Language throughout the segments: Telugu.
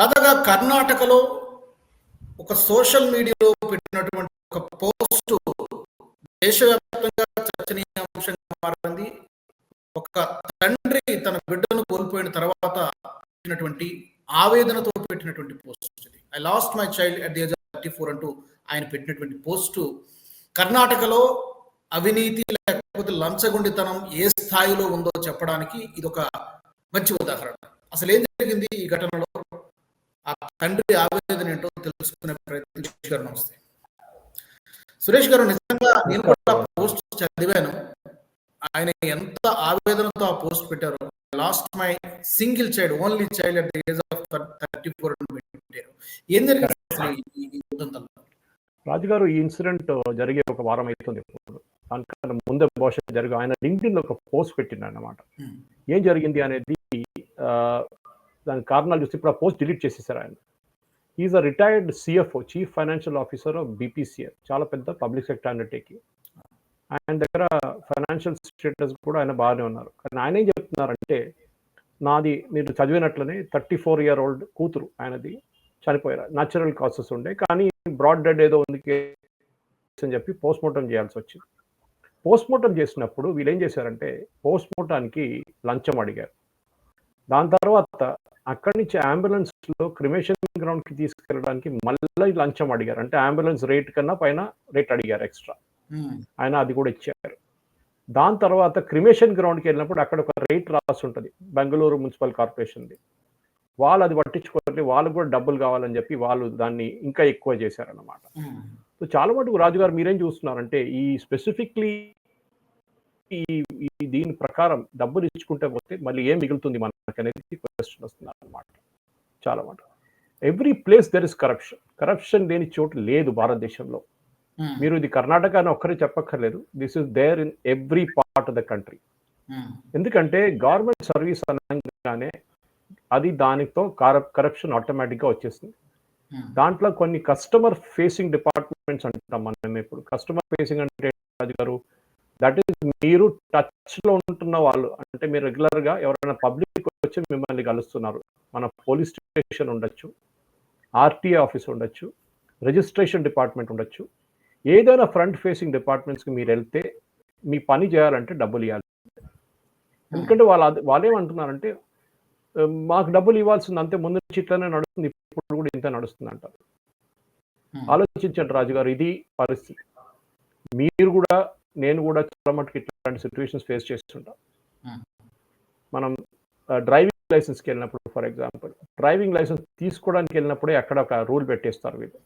తాజాగా కర్ణాటకలో ఒక సోషల్ మీడియాలో పెట్టినటువంటి ఒక పోస్ట్ దేశవ్యాప్తంగా చర్చనీయాంశంగా మారింది. ఒక తండ్రి తన బిడ్డను కోల్పోయిన తర్వాత పెట్టినటువంటి ఆవేదనతో పెట్టినటువంటి పోస్ట్ ఇది. I lost my child at the age thirty four అంటూ ఆయన పెట్టినటువంటి పోస్టు. కర్ణాటకలో అవినీతి లేకపోతే లంచగొండితనం ఏ స్థాయిలో ఉందో చెప్పడానికి ఇది ఒక మంచి ఉదాహరణ. అసలు ఏం జరిగింది ఈ ఘటనలో? ఆ తండ్రి ఆవేదన ఏంటో తెలుసుకునే ప్రయత్నం సురేష్ గారు నమస్తే. సురేష్ గారు నిజంగా నేను కూడా పోస్ట్ చదివాను. ఆయన ఎంత ఆవేదనతో ఆ పోస్ట్ పెట్టారు. Lost my single child only child at the age of thirty four పెట్టారు. ఏం జరిగింది రాజుగారు ఈ ఇన్సిడెంట్ జరిగే ఒక వారం అవుతుంది ఇప్పుడు. దానికన్నా ముందే బహుశా జరిగి ఆయన లింక్డ్ఇన్ ఒక పోస్ట్ పెట్టిండు అన్నమాట. ఏం జరిగింది అనేది ఆ, దాని కారణాలు చూస్తే ఇప్పుడు ఆ పోస్ట్ డిలీట్ చేసేసారు ఆయన. Is a retired CFO chief financial officer of BPCL చాలా పెద్ద పబ్లిక్ సెక్టర్ అండర్టేకింగ్ ఆయన దగ్గర ఫైనాన్షియల్ స్టేటస్ కూడా ఆయన బాగానే ఉన్నారు. కానీ ఆయన ఏం చెప్తున్నారంటే నాది మీరు చదివినట్లనే థర్టీ ఫోర్ ఇయర్ ఓల్డ్ కూతురు ఆయనది చనిపోయారు. న్యాచురల్ కాసెస్ ఉండే కానీ బ్రాడ్ డెడ్ ఏదో ఉంది అని చెప్పి పోస్ట్ మార్టం చేయాల్సి వచ్చింది. పోస్ట్ మార్టం చేసినప్పుడు వీళ్ళు ఏం చేశారంటే పోస్ట్ మార్టానికి లంచం అడిగారు. దాని తర్వాత అక్కడి నుంచి అంబులెన్స్లో క్రిమేషన్ గ్రౌండ్కి తీసుకెళ్ళడానికి మళ్ళీ లంచం అడిగారు. అంటే అంబులెన్స్ రేట్ కన్నా పైన రేట్ అడిగారు ఎక్స్ట్రా. ఆయన అది కూడా ఇచ్చారు. దాని తర్వాత క్రిమేషన్ గ్రౌండ్కి వెళ్ళినప్పుడు అక్కడ ఒక రేట్ రాసి ఉంటుంది. బెంగళూరు మున్సిపల్ కార్పొరేషన్ది. వాళ్ళు అది పట్టించుకోవాలి వాళ్ళు కూడా డబ్బులు కావాలని చెప్పి వాళ్ళు దాన్ని ఇంకా ఎక్కువ చేశారన్నమాట. సో చాలా మటుకు రాజుగారు మీరేం చూస్తున్నారంటే ఈ స్పెసిఫిక్లీ ఈ దీని ప్రకారం డబ్బులు ఇచ్చుకుంటే పోతే మళ్ళీ ఏం మిగులుతుంది మనకు అనేది క్వశ్చన్ వస్తుంది అనమాట చాలా మటుకు every place there is corruption corruption లేని చోటు లేదు భారతదేశంలో. Hmm. మీరు ఇది కర్ణాటక అని ఒక్కరే చెప్పక్కర్లేదు. This is there in every part of the country. ఎందుకంటే గవర్నమెంట్ సర్వీస్ అనగానే అది దానితో కరప్షన్ ఆటోమేటిక్గా వచ్చేస్తుంది. Hmm. దాంట్లో కొన్ని కస్టమర్ ఫేసింగ్ డిపార్ట్మెంట్స్ అంటాం మనం ఇప్పుడు. కస్టమర్ ఫేసింగ్ అంటే రాజు గారు దట్ ఈస్ మీరు టచ్లో ఉంటున్న వాళ్ళు అంటే మీరు రెగ్యులర్గా ఎవరైనా పబ్లిక్ వచ్చి మిమ్మల్ని కలుస్తున్నారు. మన పోలీస్ స్టేషన్ ఉండొచ్చు ఆర్టీఏ ఆఫీస్ ఉండొచ్చు రిజిస్ట్రేషన్ డిపార్ట్మెంట్ ఉండొచ్చు. ఏదైనా ఫ్రంట్ ఫేసింగ్ డిపార్ట్మెంట్స్కి మీరు వెళ్తే మీ పని చేయాలంటే డబ్బులు ఇవ్వాలి. ఎందుకంటే వాళ్ళు అది- వాళ్ళు ఏమంటున్నారంటే "ఆ, మాకు డబ్బులు ఇవ్వాల్సింది అంతే ముందు నుంచి ఇట్లానే నడుస్తుంది ఇప్పుడు కూడా ఇంత నడుస్తుంది అంటారు. ఆలోచించండి రాజుగారు ఇది పరిస్థితి. మీరు కూడా నేను కూడా చాలా మటుకు ఇట్లాంటి సిచ్యువేషన్స్ ఫేస్ చేస్తుంటాం. మనం డ్రైవింగ్ లైసెన్స్కి వెళ్ళినప్పుడు ఫర్ ఎగ్జాంపుల్ డ్రైవింగ్ లైసెన్స్ తీసుకోవడానికి వెళ్ళినప్పుడే అక్కడ ఒక రూల్ పెట్టేస్తారు వీళ్ళు.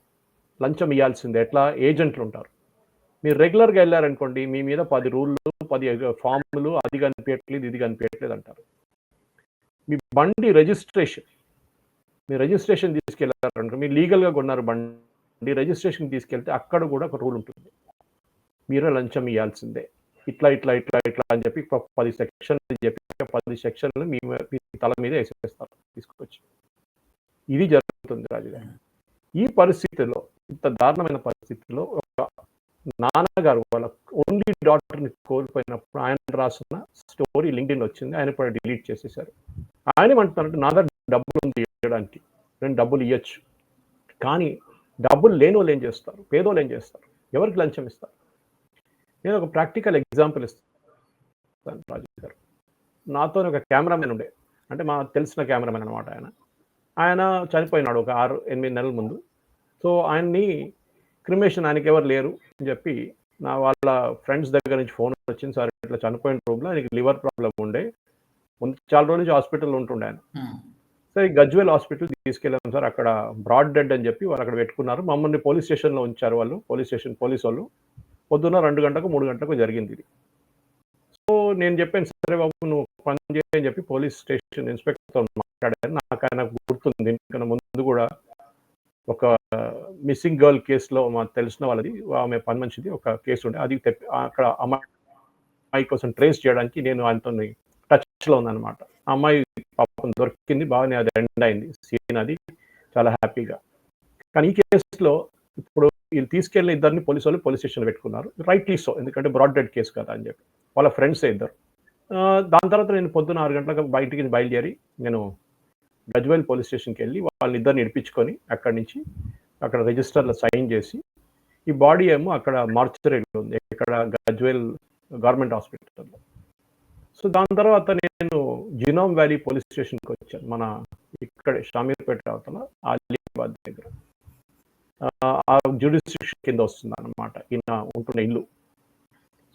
లంచం ఇవ్వాల్సిందే ఎట్లా? ఏజెంట్లు ఉంటారు. మీరు రెగ్యులర్గా వెళ్ళారనుకోండి మీ మీద పది రూళ్ళు పది ఫామ్లు అది కనిపించట్లేదు ఇది కనిపించట్లేదు అంటారు. మీ బండి రిజిస్ట్రేషన్ మీ రిజిస్ట్రేషన్ తీసుకెళ్ళారనుకో మీరు లీగల్గా కొన్నారు బండి రిజిస్ట్రేషన్ తీసుకెళ్తే అక్కడ కూడా ఒక రూల్ ఉంటుంది. మీరు లంచం ఇవ్వాల్సిందే ఇట్లా ఇట్లా ఇట్లా ఇట్లా అని చెప్పి పది సెక్షన్లు చెప్పి పది సెక్షన్లు మీ మీ- తల మీద వేసేస్తారు తీసుకొచ్చి. ఇది జరుగుతుంది రాజుగారు. ఈ పరిస్థితిలో ఇంత దారుణమైన పరిస్థితిలో ఒక నాన్నగారు వాళ్ళ ఓన్లీ డాటర్ని కోల్పోయినప్పుడు ఆయన రాసిన స్టోరీ లింక్డ్ఇన్ వచ్చింది. ఆయన కూడా డిలీట్ చేసేసారు ఆయన ఏమంటున్నారంటే నా దగ్గర డబ్బులు ఉంది ఇవ్వడానికి. నేను డబ్బులు ఇవ్వచ్చు కానీ డబ్బులు లేని వాళ్ళు ఏం చేస్తారు? పేదోళ్ళు ఏం చేస్తారు? ఎవరికి లంచం ఇస్తారు? నేను ఒక ప్రాక్టికల్ ఎగ్జాంపుల్ ఇస్తాను రాజు గారు. నాతో ఒక కెమెరామెన్ ఉండే. అంటే మా తెలిసిన కెమెరామెన్ అనమాట ఆయన. ఆయన చనిపోయినాడు ఒక ఆరు ఎనిమిది నెలల ముందు. సో ఆయన్ని క్రిమేషన్ ఆయనకి ఎవరు లేరు అని చెప్పి నా వాళ్ళ ఫ్రెండ్స్ దగ్గర నుంచి ఫోన్ వచ్చింది. సార్ ఇట్లా చనిపోయిన రూమ్లో ఆయనకి లివర్ ప్రాబ్లం ఉండే. ముందు చాలా రోజుల నుంచి హాస్పిటల్లో ఉంటుండే ఆయన. సరే గజ్వేల్ హాస్పిటల్ తీసుకెళ్ళాం సార్. అక్కడ బ్రాడ్ డెడ్ అని చెప్పి వాళ్ళు అక్కడ పెట్టుకున్నారు. మమ్మల్ని పోలీస్ స్టేషన్లో ఉంచారు వాళ్ళు. పోలీస్ స్టేషన్ పోలీస్ వాళ్ళు. పొద్దున్న రెండు గంటలకు మూడు గంటలకు జరిగింది ఇది. సో నేను చెప్పాను సరే బాబు నువ్వు పని చేయని చెప్పి పోలీస్ స్టేషన్ ఇన్స్పెక్టర్తో మాట్లాడాను. నాకు ఆయన గుర్తుంది. ఎందుకన్నా ముందు కూడా ఒక మిస్సింగ్ గర్ల్ కేసులో మాకు తెలిసిన వాళ్ళది. ఆమె పని మంచిది ఒక కేసు ఉండే. అది తెప్పి అక్కడ అమ్మాయి కోసం ట్రేస్ చేయడానికి నేను ఆయనతో టచ్లో ఉందన్నమాట అమ్మాయి పాపం దొరికింది. బాగానే అది ఎండ్ అయింది. సీన్ అది. చాలా హ్యాపీగా. కానీ ఈ కేసులో ఇప్పుడు వీళ్ళు తీసుకెళ్ళిన ఇద్దరిని పోలీసు వాళ్ళు పోలీస్ స్టేషన్ పెట్టుకున్నారు. రైట్లీ సో ఎందుకంటే బ్రాడ్ డెడ్ కేసు కదా అని చెప్పి. వాళ్ళ ఫ్రెండ్స్ ఇద్దరు. దాని తర్వాత నేను పొద్దున్న ఆరు గంటలకు బయటికి బయలుదేరి నేను గజ్వేల్ పోలీస్ స్టేషన్కి వెళ్ళి వాళ్ళిద్దరిని ఇడిపించుకొని అక్కడి నుంచి అక్కడ రిజిస్టర్లో సైన్ చేసి ఈ బాడీ ఏమో అక్కడ మార్చరీలో ఉంది. ఇక్కడ గజ్వేల్ గవర్నమెంట్ హాస్పిటల్లో సో దాని తర్వాత నేను జినోమ్ వ్యాలీ పోలీస్ స్టేషన్కి వచ్చాను. మన ఇక్కడ షామీర్పేట అవతల అలీబాద్ దగ్గర. ఆ జ్యుడిస్టిక్షన్ కింద వస్తుంది అనమాట ఈయన ఉంటున్న ఇల్లు.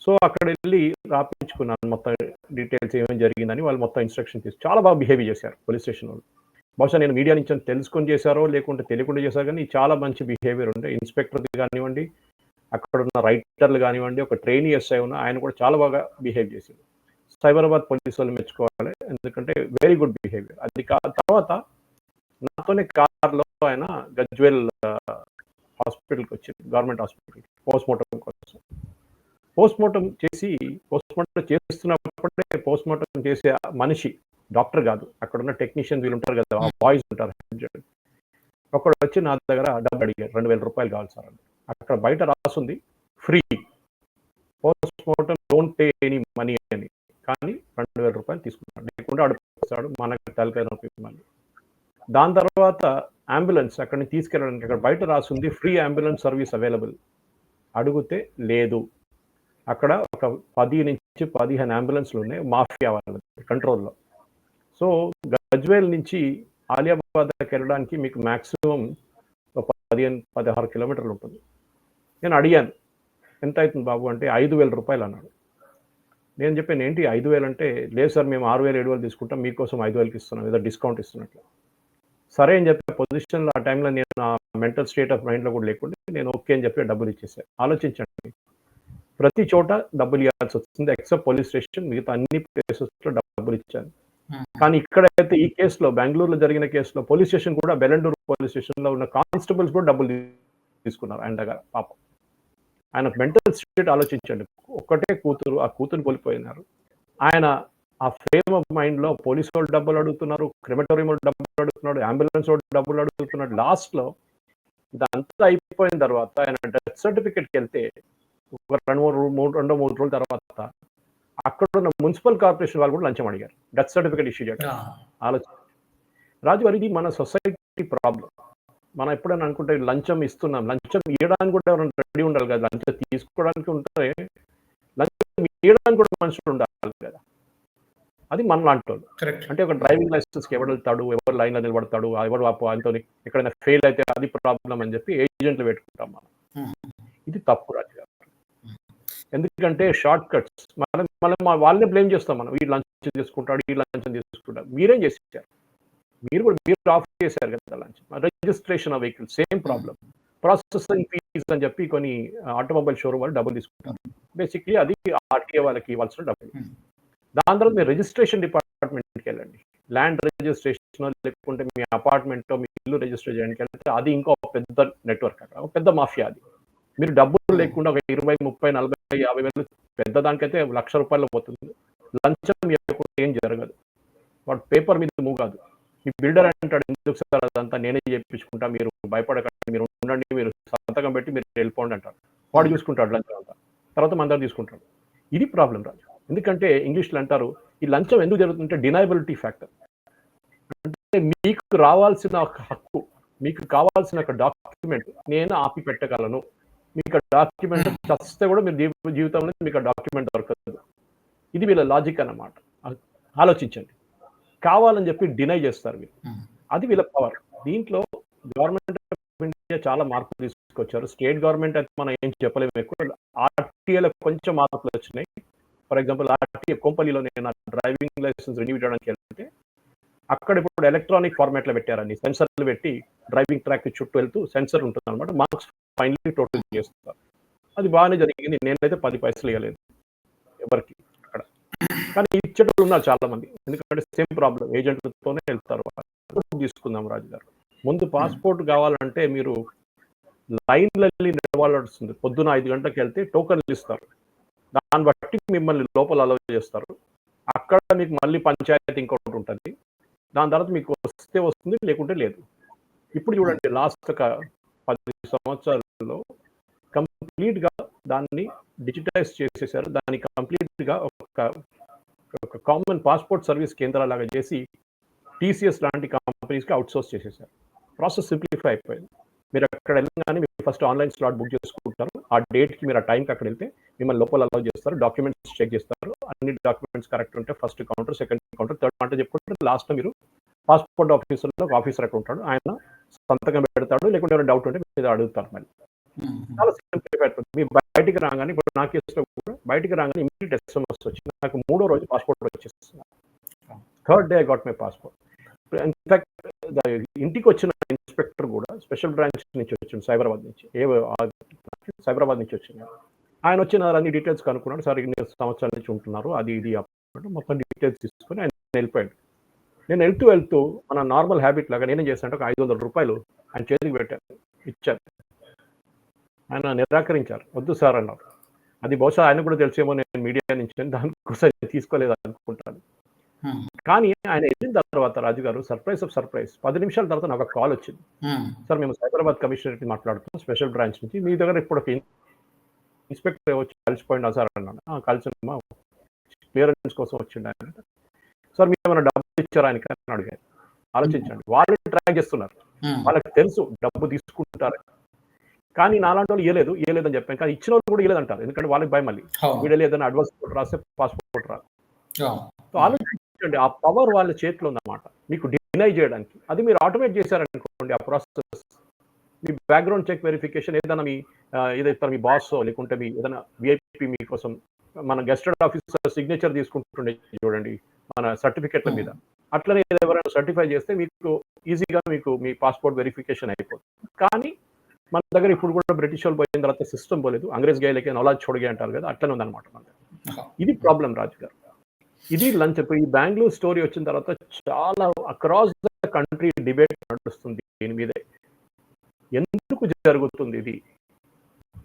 సో అక్కడ వెళ్ళి రాపించుకున్నాను. మొత్తం డీటెయిల్స్ ఏమేమి జరిగిందని వాళ్ళు మొత్తం ఇన్స్ట్రక్షన్ తీసి చాలా బాగా బిహేవ్ చేశారు పోలీస్ స్టేషన్ వాళ్ళు. బహుశా నేను మీడియా నుంచి తెలుసుకొని చేశారో లేకుంటే తెలియకుండా చేశారు కానీ చాలా మంచి బిహేవియర్ ఉండే. ఇన్స్పెక్టర్ కానివ్వండి అక్కడ ఉన్న రైటర్లు కానివ్వండి ఒక ట్రైనీ ఎస్ఐ ఉన్న ఆయన కూడా చాలా బాగా బిహేవ్ చేసింది సైబరాబాద్ పోలీస్ వాళ్ళు మెచ్చుకోవాలి. ఎందుకంటే వెరీ గుడ్ బిహేవియర్ అది కా తర్వాత నాతోనే కార్లో ఆయన గజ్వేల్ హాస్పిటల్కి వచ్చింది గవర్నమెంట్ హాస్పిటల్ పోస్ట్ మార్టం కోసం. పోస్ట్ మార్టం చేసి పోస్ట్ మార్టం చేస్తున్నప్పుడే పోస్ట్ మార్టం చేసే మనిషి డాక్టర్ కాదు. అక్కడ ఉన్న టెక్నీషియన్ వీళ్ళు ఉంటారు కదా బాయ్స్ ఉంటారు ఒకడు వచ్చి నా దగ్గర డబ్బు అడిగారు రెండు వేల రూపాయలు కావాలి సార్ అని. అక్కడ బయట రాస్తుంది free. Post mortem don't pay any money అని. కానీ రెండు వేల రూపాయలు తీసుకున్నాడు. లేకుండా అడుగుతాడు మనకు తలకాయ నొప్పి మళ్ళీ. దాని తర్వాత అంబులెన్స్ అక్కడిని తీసుకెళ్ళడానికి అక్కడ బయట రాసింది ఫ్రీ అంబులెన్స్ సర్వీస్ అవైలబుల్. అడిగితే లేదు. అక్కడ ఒక పది నుంచి పదిహేను అంబులెన్స్లు ఉన్నాయి మాఫియా వాళ్ళది కంట్రోల్లో. సో గజ్వేల్ నుంచి ఆలియాబాద్కి వెళ్ళడానికి మీకు మ్యాక్సిమం ఒక పదిహేను పదహారు కిలోమీటర్లు ఉంటుంది. నేను అడిగాను ఎంత అవుతుంది బాబు? అంటే ఐదు వేల రూపాయలు అన్నాడు. నేను చెప్పాను ఏంటి ఐదు వేలు? అంటే లేదు సార్ మేము ఆరు వేలు ఏడు వేలు తీసుకుంటాం మీకోసం ఐదు వేలకి ఇస్తున్నాం ఏదో డిస్కౌంట్ ఇస్తున్నట్లు. సరే అని చెప్పే పొజిషన్లో ఆ టైంలో నేను నా మెంటల్ స్టేట్ ఆఫ్ మైండ్లో కూడా లేకుండా నేను ఓకే అని చెప్పి డబ్బులు ఇచ్చేసాను ఆలోచించండి. ప్రతి చోట డబ్బులు ఇవ్వాల్సి వస్తుంది. ఎక్సెప్ట్ పోలీస్ స్టేషన్ మిగతా అన్ని ప్లేసెస్లో డబ్బులు ఇచ్చాను. కానీ ఇక్కడైతే ఈ కేసులో బెంగళూరులో జరిగిన కేసులో పోలీస్ స్టేషన్ కూడా బెలండూరు పోలీస్ స్టేషన్లో ఉన్న కానిస్టేబుల్స్ కూడా డబ్బులు తీసుకున్నారు ఆయన దగ్గర పాపం. ఆయన మెంటల్ స్టేట్ ఆలోచించండి. ఒక్కటే కూతురు ఆ కూతురు కోల్పోయినారు. ఆయన ఆ ఫ్రేమ్ ఆఫ్ మైండ్లో పోలీసు వాళ్ళు డబ్బులు అడుగుతున్నారు క్రిమటోరియం డబ్బులు అడుగుతున్నాడు అంబులెన్స్ వాళ్ళు డబ్బులు అడుగుతున్నాడు లాస్ట్లో ఇదంతా అయిపోయిన తర్వాత ఆయన డెత్ సర్టిఫికెట్కి వెళ్తే ఒక రెండు మూడు మూడు రెండో మూడు రోజుల తర్వాత అక్కడ ఉన్న మున్సిపల్ కార్పొరేషన్ వాళ్ళు కూడా లంచం అడిగారు. డెత్ సర్టిఫికేట్ ఇష్యూ చేయడం. ఆలోచన. రాజు గారు ఇది మన సొసైటీ ప్రాబ్లం మనం ఎప్పుడైనా అనుకుంటే లంచం ఇస్తున్నాం లంచం ఇవ్వడానికి కూడా ఎవరైనా రెడీ ఉండాలి కదా? లంచం తీసుకోవడానికి ఉంటే లంచం ఇవ్వడానికి కూడా మనుషులు ఉండాలి కదా? అది మన లాంటి వాళ్ళు అంటే ఒక డ్రైవింగ్ లైసెన్స్కి ఎవరు వెళ్తాడు ఎవరు లైన్లో నిలబడతాడు ఎవరు ఆయనతో ఎక్కడైనా ఫెయిల్ అయితే అది ప్రాబ్లం అని చెప్పి ఏజెంట్లు పెట్టుకుంటాం మనం. ఇది తప్పు రాజు గారు. ఎందుకంటే షార్ట్ కట్స్ మనం మనం వాళ్ళనే బ్లేమ్ చేస్తాం మనం. ఈ లంచం తీసుకుంటాడు ఈ లంచం తీసుకుంటాడు. మీరేం చేసేసారు? మీరు కూడా మీరు ఆఫ్ చేశారు కదా లంచం. Registration of vehicle same problem processing fee అని చెప్పి కొన్ని ఆటోమొబైల్ షోరూమ్ వాళ్ళు డబ్బులు తీసుకుంటారు. బేసిక్లీ అది ఆర్టీఏ వాళ్ళకి ఇవ్వాల్సిన డబ్బులు. దాని తర్వాత మీరు రిజిస్ట్రేషన్ డిపార్ట్మెంట్కి వెళ్ళండి. ల్యాండ్ రిజిస్ట్రేషన్ లేకుంటే మీ అపార్ట్మెంట్ మీ ఇల్లు రిజిస్టర్ చేయడానికి వెళ్తే అది ఇంకో పెద్ద నెట్వర్క్ అక్కడ పెద్ద మాఫియా అది. మీరు డబ్బులు లేకుండా ఒక ఇరవై ముప్పై నలభై యాభై వేలు పెద్ద దానికైతే లక్ష రూపాయలు పోతుంది. లంచం ఇవ్వకుండా ఏం జరగదు. వాడు పేపర్ మీద మూవ్ కాదు. మీ బిల్డర్ అంటాడు ఎందుకు సార్ అదంతా నేనే చేయించుకుంటా మీరు భయపడకండి మీరు ఉండండి మీరు సంతకం పెట్టి మీరు వెళ్ళిపోండి అంటారు వాడు చూసుకుంటాడు లంచం అంతా. తర్వాత మందరు తీసుకుంటాడు. ఇది ప్రాబ్లం రాజు. ఎందుకంటే ఇంగ్లీష్లో అంటారు ఈ లంచం ఎందుకు జరుగుతుందంటే డినైబిలిటీ ఫ్యాక్టర్ అంటే మీకు రావాల్సిన ఒక హక్కు మీకు కావాల్సిన ఒక డాక్యుమెంట్ నేను ఆపి పెట్టగలను. మీకు డాక్యుమెంట్ చస్తే కూడా మీరు జీవితంలో మీకు డాక్యుమెంట్ దొరకదు. ఇది వీళ్ళ లాజిక్ అన్నమాట. ఆలోచించండి. కావాలని చెప్పి డినై చేస్తారు వీళ్ళు. అది వీళ్ళ పవర్ దీంట్లో గవర్నమెంట్ ఆఫ్ ఇండియా చాలా మార్పులు తీసుకొచ్చారు. స్టేట్ గవర్నమెంట్ అయితే మనం ఏం చెప్పలేము ఎక్కువ. ఆర్టీఏలో కొంచెం మార్పులు వచ్చినాయి. ఫర్ ఎగ్జాంపుల్ ఆర్టీఏ కొంపల్లిలో నేను డ్రైవింగ్ లైసెన్స్ రెన్యూ చేయడానికి వెళ్తే అక్కడ ఇప్పుడు ఎలక్ట్రానిక్ ఫార్మాట్లో పెట్టారండి. సెన్సర్లు పెట్టి డ్రైవింగ్ ట్రాక్ చుట్టూ వెళ్తూ సెన్సర్ ఉంటుంది అనమాట మార్క్స్ ఫైనల్లీ టోటల్ చేస్తారు అది బాగానే జరిగింది. నేనైతే పది పైసలు ఇవ్వలేదు ఎవరికి అక్కడ. కానీ ఇచ్చేటప్పుడు ఉన్నారు చాలా మంది ఎందుకంటే సేమ్ ప్రాబ్లం ఏజెంట్లతోనే వెళ్తారు. తీసుకుందాం రాజు గారు. ముందు పాస్పోర్ట్ కావాలంటే మీరు లైన్లలో వస్తుంది పొద్దున ఐదు గంటలకు వెళ్తే టోకన్లు ఇస్తారు. దాన్ని బట్టి మిమ్మల్ని లోపల అలౌ చేస్తారు. అక్కడ మీకు మళ్ళీ పంచాయతీ ఇంకోటి ఉంటుంది. దాని తర్వాత మీకు వస్తే వస్తుంది లేకుంటే లేదు. ఇప్పుడు చూడండి లాస్ట్ ఒక పది సంవత్సరాల్లో కంప్లీట్గా దాన్ని డిజిటైజ్ చేసేసారు. దాన్ని కంప్లీట్గా ఒక ఒక కామన్ పాస్పోర్ట్ సర్వీస్ కేంద్రాలాగా చేసి టీసీఎస్ లాంటి కంపెనీస్కి అవుట్సోర్స్ చేసేసారు. ప్రాసెస్ సింప్లిఫై అయిపోయింది. మీరు అక్కడ వెళ్ళగానే మీరు ఫస్ట్ ఆన్లైన్ స్లాట్ బుక్ చేసుకుంటారు. ఆ డేట్కి మీరు ఆ టైంకి అక్కడ వెళ్తే మిమ్మల్ని లోపల అలౌ చేస్తారు. డాక్యుమెంట్స్ చెక్ చేస్తారు. అన్ని డాక్యుమెంట్స్ కరెక్ట్ ఉంటే first counter second counter third counter చెప్పుకుంటే లాస్ట్ మీరు పాస్పోర్ట్ ఆఫీసర్లో ఒక ఆఫీసర్ అక్కడ ఉంటాడు. ఆయన సంతకం పెడతాడు. లేకుంటే ఏమైనా డౌట్ ఉంటే మీరు అడుగుతారు మళ్ళీ చాలా సింప్లిఫై అయిపోతుంది మీ బయటికి రాగానే ఇప్పుడు నా కేసులో కూడా బయటికి రాగానే ఇమీడియట్ ఎస్ఎంఎస్ వచ్చింది నాకు మూడో రోజు పాస్పోర్ట్ వచ్చేస్తుంది third day I got my passport. In fact ఇంటికి వచ్చిన ఇన్స్పెక్టర్ కూడా స్పెషల్ బ్రాంచ్ నుంచి వచ్చింది సైబరాబాద్ నుంచి. ఏ సైబరాబాద్ నుంచి వచ్చింది ఆయన వచ్చిన అన్ని డీటెయిల్స్ కనుక్కున్నాడు. సార్ ఇన్ని సంవత్సరాల నుంచి ఉంటున్నారు అది ఇది మొత్తం డీటెయిల్స్ తీసుకొని ఆయన వెళ్ళిపోయాడు. నేను వెళ్తూ వెళ్తూ మన నార్మల్ హ్యాబిట్ లాగా నేనేం చేశాను ఒక ఐదు వందల రూపాయలు ఆయన చేతికి పెట్టాను ఇచ్చాను ఆయన నిరాకరించారు. వద్దు సార్ అన్నారు. అది బహుశా ఆయన కూడా తెలిసేమో నేను మీడియా నుంచి దానికోసం తీసుకోలేదు అనుకుంటాను. కానీ ఆయన వెళ్ళిన తర్వాత రాజు గారు సర్ప్రైజ్ ఆఫ్ సర్ప్రైజ్. పది నిమిషాల తర్వాత నాకు ఒక కాల్ వచ్చింది. సార్ మేము సైబరాబాద్ కమిషనరేట్ మాట్లాడుతున్నాం స్పెషల్ బ్రాంచ్ నుంచి. మీ దగ్గర ఇప్పుడు ఒక ఇన్స్పెక్టర్ వచ్చి కలిసిపోయినా సార్? అన్నాను. "ఆ, కలిసినమ్మా. క్లియరెన్స్ కోసం వచ్చిండు ఆయన సార్ మీరు ఏమైనా డబ్బులు ఇచ్చారా ఆయనకి? అని అడిగారు. ఆలోచించండి. వాళ్ళు ట్రాక్ చేస్తున్నారు. వాళ్ళకి తెలుసు డబ్బు తీసుకుంటారు. కానీ నాలాంటి వాళ్ళు ఇవ్వలేదు ఇవ్వలేదని చెప్పాను. కానీ ఇచ్చిన వాళ్ళు కూడా ఇవ్వలేదు అంటారు ఎందుకంటే వాళ్ళకి భయం మళ్ళీ. వీడు ఏదైనా అడ్వాన్స్ రాస్తే పాస్పోర్ట్ రాదు. సో ఆలోచించండి. ఆ పవర్ వాళ్ళ చేతిలో ఉందన్నమాట. మీకు డినై చేయడానికి. అది మీరు ఆటోమేట్ చేశారనుకోండి ఆ ప్రాసెస్ మీ బ్యాక్గ్రౌండ్ చెక్ వెరిఫికేషన్ ఏదైనా మీ ఏదైతే మీ బాస్ లేకుంటే మీ ఏదైనా విఐపి మీకోసం మన గెస్టెడ్ ఆఫీసర్ సిగ్నేచర్ తీసుకుంటుండే చూడండి మన సర్టిఫికెట్ల మీద. అట్లనే ఎవరైనా సర్టిఫై చేస్తే మీకు ఈజీగా మీకు మీ పాస్పోర్ట్ వెరిఫికేషన్ అయిపోతుంది. కానీ మన దగ్గర ఇప్పుడు కూడా బ్రిటిష్ వాళ్ళు పోయిన తర్వాత సిస్టమ్ పోలేదు. అంగ్రేజ్ గైలకి నొలాజ్ చూడగే అంటారు కదా అట్లనే ఉందన్నమాట మన దగ్గర. ఇది ప్రాబ్లం రాజు గారు ఇది లంచ్. ఈ బెంగళూరు స్టోరీ వచ్చిన తర్వాత చాలా అక్రాస్ ద కంట్రీ డిబేట్ నడుస్తుంది దీని మీదే. ఎందుకు జరుగుతుంది ఇది?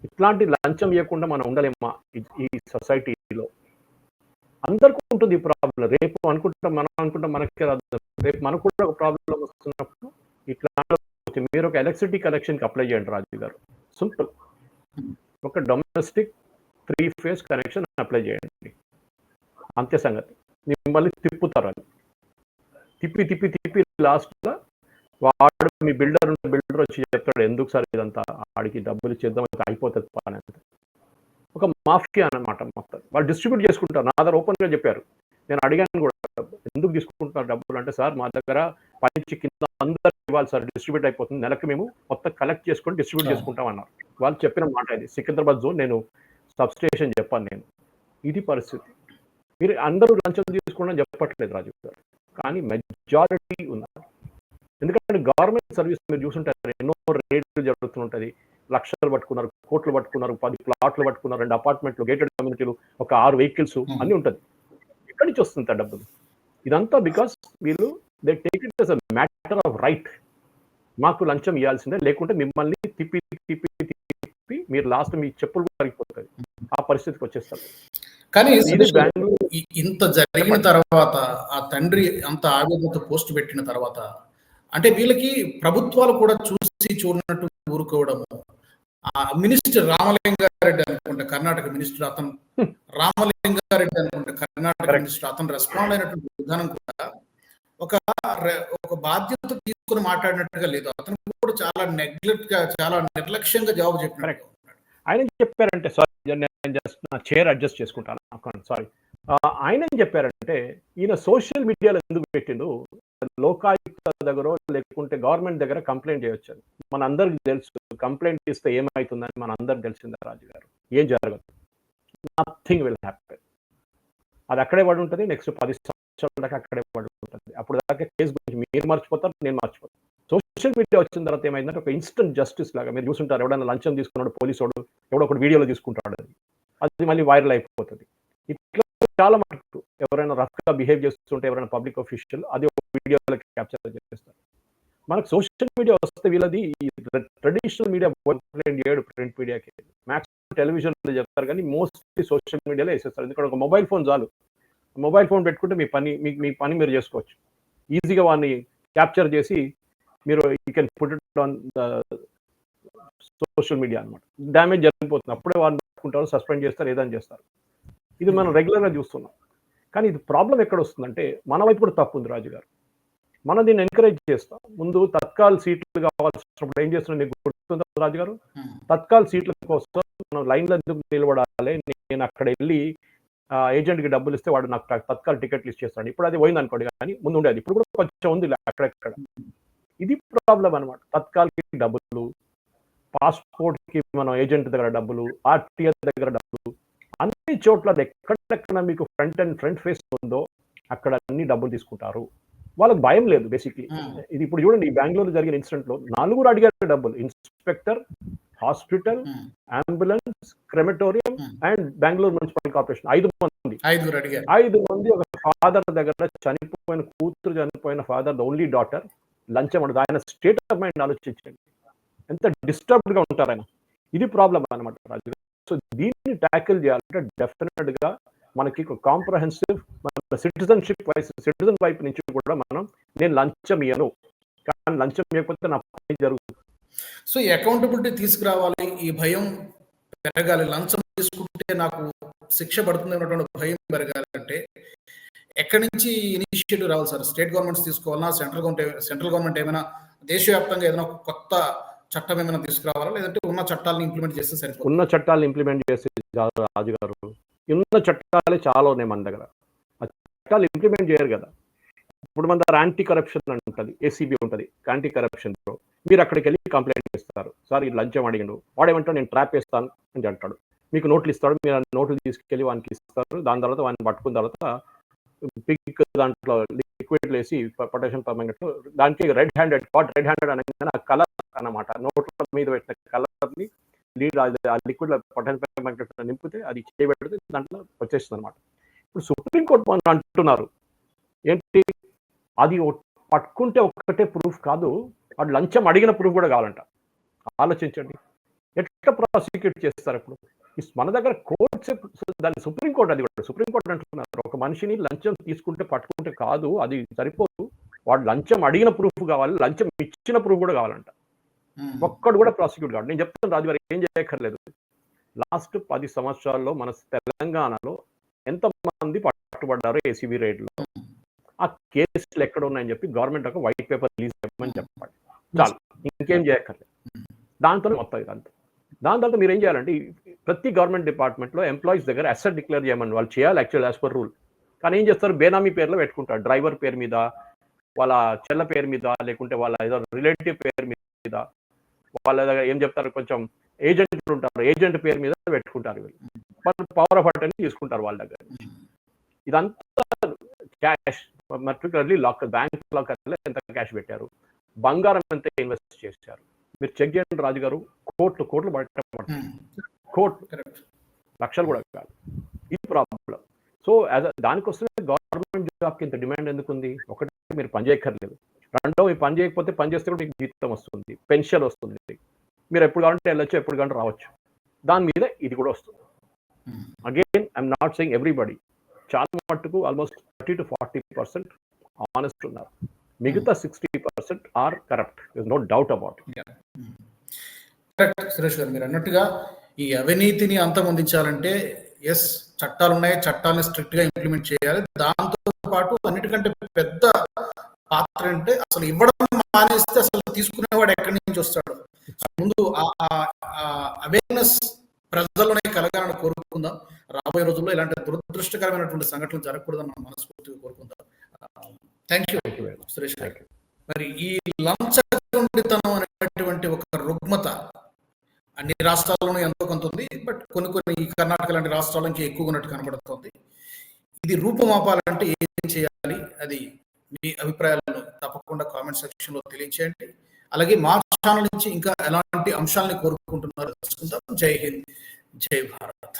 ఇట్లాంటి లంచం ఇవ్వకుండా మనం ఉండలేమా ఈ- సొసైటీలో అందరికీ ఉంటుంది ఈ ప్రాబ్లం రేపు అనుకుంటాం మనం అనుకుంటాం మనకే రాదు. రేపు మనకు కూడా ఒక ప్రాబ్లం వస్తున్నప్పుడు ఇట్లా మీరు ఒక ఎలక్ట్రిసిటీ కనెక్షన్కి అప్లై చేయండి రాజు గారు. సింపుల్ ఒక domestic three phase connection apply చేయండి. అంతే సంగతి. మిమ్మల్ని తిప్పుతారు అది తిప్పి తిప్పి తిప్పి లాస్ట్లో వాడు మీ బిల్డర్ బిల్డర్ వచ్చి చెప్తాడు ఎందుకు సార్ ఇదంతా? ఆడికి డబ్బులు ఇచ్చేద్దాం అయిపోతుంది పని అంతే ఒక మాఫియా అన్నమాట మొత్తం. వాళ్ళు డిస్ట్రిబ్యూట్ చేసుకుంటారు. నా దగ్గర ఓపెన్గా చెప్పారు. నేను అడిగాను కూడా ఎందుకు తీసుకుంటున్నారు డబ్బులు? అంటే సార్ మా దగ్గర పైనుంచి కింద అందరు ఇవ్వాలి సార్ డిస్ట్రిబ్యూట్ అయిపోతుంది. నెలకు మేము మొత్తం కలెక్ట్ చేసుకొని డిస్ట్రిబ్యూట్. చేసుకుంటాం అన్నారు. వాళ్ళు చెప్పిన మాట ఇది. సికింద్రాబాద్ జోన్ నేను సబ్స్టేషన్ చెప్పాను నేను. ఇది పరిస్థితి. మీరు అందరూ లంచం తీసుకోవడం చెప్పట్లేదు రాజు గారు. కానీ మెజారిటీ ఉన్నారు. ఎందుకంటే గవర్నమెంట్ సర్వీస్ మీరు చూసుంటారు ఎన్నో రేట్లు జరుగుతుంటుంది లక్షలు పట్టుకున్నారు కోట్లు పట్టుకున్నారు పది ప్లాట్లు పట్టుకున్నారు రెండు అపార్ట్మెంట్లు గేటెడ్ కమ్యూనిటీలు ఒక ఆరు వెహికల్స్. అన్ని ఉంటుంది. ఎక్కడి నుంచి వస్తుంది ఆ డబ్బులు? ఇదంతా బికాస్ వీళ్ళు they take it as a matter of right మాకు లంచం ఇవ్వాల్సిందే లేకుంటే మిమ్మల్ని తిప్పి తిప్పి తిప్పి మీరు లాస్ట్ మీ చెప్పులు కరిగిపోతుంది ఆ పరిస్థితికి వచ్చేస్తారు. కానీ ఇంత జరిగిన తర్వాత ఆ తండ్రి అంత ఆవేదనతో పోస్ట్ పెట్టిన తర్వాత అంటే వీళ్ళకి ప్రభుత్వాలు కూడా చూసి చూడనట్టు ఊరుకోవడము. ఆ మినిస్టర్ రామలింగారెడ్డి అనుకుంటే కర్ణాటక మినిస్టర్ అతను రామలింగారెడ్డి అనుకుంటే కర్ణాటక. మినిస్టర్ అతను రెస్పాండ్ అయినటువంటి విధానం కూడా ఒక ఒక బాధ్యత తీసుకుని మాట్లాడినట్టుగా లేదు. అతను కూడా చాలా నెగ్లెక్ట్గా చాలా నిర్లక్ష్యంగా జవాబు చెప్పినట్టు. ఆయన చెప్పారంటే సారీ నేను జస్ట్ నా చైర్ అడ్జస్ట్ చేసుకుంటాను. సారీ ఆయన ఏం చెప్పారంటే ఈయన సోషల్ మీడియాలో ఎందుకు పెట్టిండు? లోకాయుక్త దగ్గర లేకుంటే గవర్నమెంట్ దగ్గర కంప్లైంట్ చేయొచ్చు మన అందరికి తెలుసు కంప్లైంట్ ఇస్తే ఏమవుతుందని మన అందరికి తెలిసిందే రాజు గారు. ఏం జరగదు. నథింగ్ విల్ హ్యాపెన్ అది అక్కడే పడి ఉంటుంది నెక్స్ట్ పది సంవత్సరాల దాకా అక్కడే పడి ఉంటుంది. అప్పుడు దాకా కేసు గురించి మీరు మర్చిపోతారు నేను మర్చిపోతాను. సోషల్ మీడియా వచ్చిన తర్వాత ఏమైందంటే ఒక ఇన్స్టెంట్ జస్టిస్ లాగా మీరు చూసుంటారు ఎవడైనా లంచం తీసుకున్నాడు పోలీసు వాడు ఎవడో ఒకటి వీడియోలో తీసుకుంటాడు అది అది మళ్ళీ వైరల్ అయిపోతుంది. ఇట్లా చాలా మటుకు ఎవరైనా రఫ్గా బిహేవ్ చేస్తుంటే ఎవరైనా పబ్లిక్ అఫీషియల్ అది ఒక వీడియోలో క్యాప్చర్ చేస్తారు. మనకు సోషల్ మీడియా వస్తే వీళ్ళది ట్రెడిషనల్ మీడియా ఏడు ప్రింట్ మీడియాకి. మ్యాక్సిమం టెలివిజన్లో చెప్తారు కానీ మోస్ట్లీ సోషల్ మీడియాలో వేసేస్తారు. ఎందుకంటే ఒక మొబైల్ ఫోన్ చాలు. మొబైల్ ఫోన్ పెట్టుకుంటే మీ పని మీ మీ పని మీరు చేసుకోవచ్చు. ఈజీగా వాడిని క్యాప్చర్ చేసి మీరు you can put it on social media అనమాట డ్యామేజ్ జరిగిపోతుంది. అప్పుడే వాడిని పట్టుకుంటారు సస్పెండ్ చేస్తారు ఏదైనా చేస్తారు. ఇది మనం రెగ్యులర్గా చూస్తున్నాం. కానీ ఇది ప్రాబ్లం ఎక్కడ వస్తుందంటే మన వైపు కూడా తప్పు ఉంది రాజు గారు. మనం దీన్ని ఎంకరేజ్ చేస్తాం. ముందు తత్కాల్ సీట్లు కావాల్సినప్పుడు ఏం చేస్తున్నాం నీకు గుర్తుందా రాజు గారు? ఉమ్, తత్కాల్ సీట్ల కోసం మనం లైన్లో ఎందుకు నిలబడాలి? నేను అక్కడ వెళ్ళి ఆ, ఏజెంట్కి డబ్బులు ఇస్తే వాడు నాకు తత్కాల్ టికెట్లు ఇచ్చేస్తాడు ఇప్పుడు అది పోయింది అనుకోండి కానీ ముందు ఉండేది. ఇప్పుడు కూడా కొంచెం ఉంది అక్కడక్కడ. ఇది ప్రాబ్లం అనమాట తత్కాల్కి డబ్బులు పాస్పోర్ట్కి మనం ఏజెంట్ దగ్గర డబ్బులు ఆర్టీఎస్ దగ్గర డబ్బులు అన్ని చోట్ల ఎక్కడెక్కడ మీకు ఫ్రంట్ అండ్ ఫ్రంట్ ఫేస్ ఉందో అక్కడ అన్ని డబ్బులు తీసుకుంటారు. వాళ్ళకి భయం లేదు బేసిక్లీ Hmm. ఇది ఇప్పుడు చూడండి బెంగళూరు జరిగిన ఇన్సిడెంట్లో నలుగురు అడిగారు డబ్బులు. Inspector hospital ambulance crematorium. And Bengaluru municipal corporation ఐదు మంది. ఐదు మంది ఒక ఫాదర్ దగ్గర చనిపోయిన కూతురు చనిపోయిన ఫాదర్ ద ఓన్లీ డాటర్ లంచం ఉండదు ఆయన స్టేట్ ఆఫ్ మైండ్ ఆలోచించండి. ఎంత డిస్టర్బ్డ్గా ఉంటారు ఆయన. ఇది ప్రాబ్లం అనమాట రాజు సో దీన్ని ట్యాకిల్ చేయాలంటే డెఫినెట్గా మనకి కాంప్రహెన్సివ్ మన సిటిజన్షిప్ వైస్ సిటిజన్ వైపు నుంచి కూడా మనం నేను లంచం ఇయ్యను. కానీ లంచం ఇవ్వకపోతే నా పని జరుగుతుంది. సో ఈ అకౌంటబిలిటీ తీసుకురావాలి. ఈ భయం పెరగాలి. లంచం తీసుకుంటే నాకు శిక్ష పడుతుంది అన్నటువంటి భయం పెరగాలంటే ఎక్కడి నుంచి ఇనిషియేటివ్ రావాలి సార్? స్టేట్ గవర్నమెంట్స్ తీసుకోవాలా? సెంట్రల్ గవర్నమెంట్ సెంట్రల్ గవర్నమెంట్ ఏమైనా దేశవ్యాప్తంగా ఏదైనా కొత్త చట్టం ఏమైనా తీసుకురావాలా? లేదంటే ఉన్న చట్టాలను ఇంప్లిమెంట్ చేస్తే సరిపోతుంది? ఉన్న చట్టాలు ఇంప్లిమెంట్ చేస్తే రాజు రాజుగారు ఉన్న చట్టాలే చాలా ఉన్నాయి మన దగ్గర. ఆ చట్టాలు ఇంప్లిమెంట్ చేయరు కదా. ఇప్పుడు మన దగ్గర యాంటీ కరప్షన్ ఉంటుంది. ఏసీబీ ఉంటుంది. యాంటీ కరప్షన్ మీరు అక్కడికి వెళ్ళి కంప్లైంట్ చేస్తారు సార్ ఈ లంచం అడిగిండు. వాడు ఏమంటాడు నేను ట్రాప్ వేస్తాను అని అంటాడు. మీకు నోట్లు ఇస్తాడు. మీరు నోట్లు తీసుకెళ్ళి వానికి ఇస్తారు. దాని తర్వాత వాడిని పట్టుకున్న తర్వాత పిక్ దాంట్లో లిక్విడ్ వేసి పొటాషియం పర్మంగట్ దానికి red handed caught red handed అనగానే ఆ కలర్ అనమాట నోట్ల మీద పెట్టిన కలర్ని లీడ్ ఆ లిక్విడ్ పొటాషియం పర్మంగట్ నింపితే అది చేయబెడితే దాంట్లో వచ్చేస్తుంది అనమాట ఇప్పుడు సుప్రీంకోర్టు మనం అంటున్నారు. ఏంటి? అది పట్టుకుంటే ఒక్కటే ప్రూఫ్ కాదు. వాడు లంచం అడిగిన ప్రూఫ్ కూడా కావాలంట. ఆలోచించండి. ఎట్లా ప్రాసిక్యూట్ చేస్తారు ఇప్పుడు? మన దగ్గర కోర్ట్స్ దాన్ని సుప్రీంకోర్టు అది కూడా సుప్రీంకోర్టు అంటున్నారు. ఒక మనిషిని లంచం తీసుకుంటే పట్టుకుంటే కాదు అది సరిపోదు. వాడు లంచం అడిగిన ప్రూఫ్ కావాలి లంచం ఇచ్చిన ప్రూఫ్ కూడా కావాలంట. ఒక్కడు కూడా ప్రాసిక్యూట్ కాదు నేను చెప్తాను రాజు గారు ఏం చేయక్కర్లేదు. లాస్ట్ పది సంవత్సరాల్లో మన తెలంగాణలో ఎంతమంది పట్టుబడ్డారు ఏసీబీ రేట్లో? ఆ కేసులు ఎక్కడ ఉన్నాయని చెప్పి గవర్నమెంట్ ఒక వైట్ పేపర్ రిలీజ్ చేయమని చెప్పాలి. చాలు. ఇంకేం చేయక్కర్లేదు. దాంతో మొత్తం ఇదంతా. దాని తర్వాత మీరు ఏం చేయాలంటే ప్రతి గవర్నమెంట్ డిపార్ట్మెంట్లో ఎంప్లాయీస్ దగ్గర అసెట్ డిక్లేర్ చేయమని వాళ్ళు చేయాలి యాక్చువల్ యాజ్ పర్ రూల్. కానీ ఏం చేస్తారు? బేనామీ పేర్లో పెట్టుకుంటారు. డ్రైవర్ పేరు మీద వాళ్ళ చెల్ల పేరు మీద లేకుంటే వాళ్ళ ఏదో రిలేటివ్ పేరు మీద. వాళ్ళ దగ్గర ఏం చెప్తారు? కొంచెం ఏజెంట్ ఉంటారు. ఏజెంట్ పేరు మీద పెట్టుకుంటారు వీళ్ళు. వాళ్ళు పవర్ ఆఫ్ అటర్నీ తీసుకుంటారు వాళ్ళ దగ్గర. ఇదంతా క్యాష్ పర్టికులర్లీ లాక్ బ్యాంక్ లాకర్లో ఎంత క్యాష్ పెట్టారు? బంగారం ఎంత ఇన్వెస్ట్ చేశారు? మీరు చెక్ చేయండి రాజు గారు కోట్లు కోట్లు పడటం ఉమ్, కోట్లు లక్షలు కూడా కాదు. ఇది ప్రాబ్లం. సో యాజ్ దానికోసమే గవర్నమెంట్ జాబ్కి ఇంత డిమాండ్ ఎందుకు ఉంది ఒకటి మీరు పని చేయక్కర్లేదు. రెండో మీరు పని చేయకపోతే పని చేస్తే కూడా మీకు జీతం వస్తుంది పెన్షన్ వస్తుంది. మీరు ఎప్పుడు కావాలంటే వెళ్ళొచ్చు ఎప్పుడు కావాలంటే రావచ్చు. దాని మీద ఇది కూడా వస్తుంది. Again I'm not saying everybody చాలా మట్టుకు almost thirty to forty percent honest ఉన్నారు. మిగతా sixty percent are corrupt is no doubt about correct. Suresh garu మీరు అన్నట్టుగా ఈ అవినీతిని అంతమొందించాలంటే ఎస్ చట్టాలు ఉన్నాయి చట్టాలను స్ట్రిక్ట్గా ఇంప్లిమెంట్ చేయాలి. దాంతో పాటు అన్నిటికంటే పెద్ద పాత్ర అంటే అసలు ఇవ్వడం మానేస్తే అసలు తీసుకునేవాడు ఎక్కడి నుంచి వస్తాడు? ముందు అవేర్నెస్ ప్రజల్లోనే కలగాలని కోరుకుందాం. రాబోయే రోజుల్లో ఇలాంటి దురదృష్టకరమైనటువంటి సంఘటనలు జరగకూడదని మనం మనస్ఫూర్తిగా కోరుకుందాం. Thank you. సురేష్ గారు. మరి ఈ లంచగొండితనం అనేటువంటి ఒక రుగ్మత అన్ని రాష్ట్రాల్లోనూ ఎంతో కొంత ఉంది బట్ కొన్ని కొన్ని ఈ కర్ణాటక లాంటి రాష్ట్రాల నుంచి ఎక్కువ ఉన్నట్టు కనబడుతుంది. ఇది రూపమాపాలంటే ఏం చేయాలి? అది మీ అభిప్రాయాలను తప్పకుండా కామెంట్ సెక్షన్లో తెలియచేయండి. అలాగే మా ఛానల్ నుంచి ఇంకా ఎలాంటి అంశాలని కోరుకుంటున్నారో తెలుసుకుందాం. జై హింద్ జై భారత్.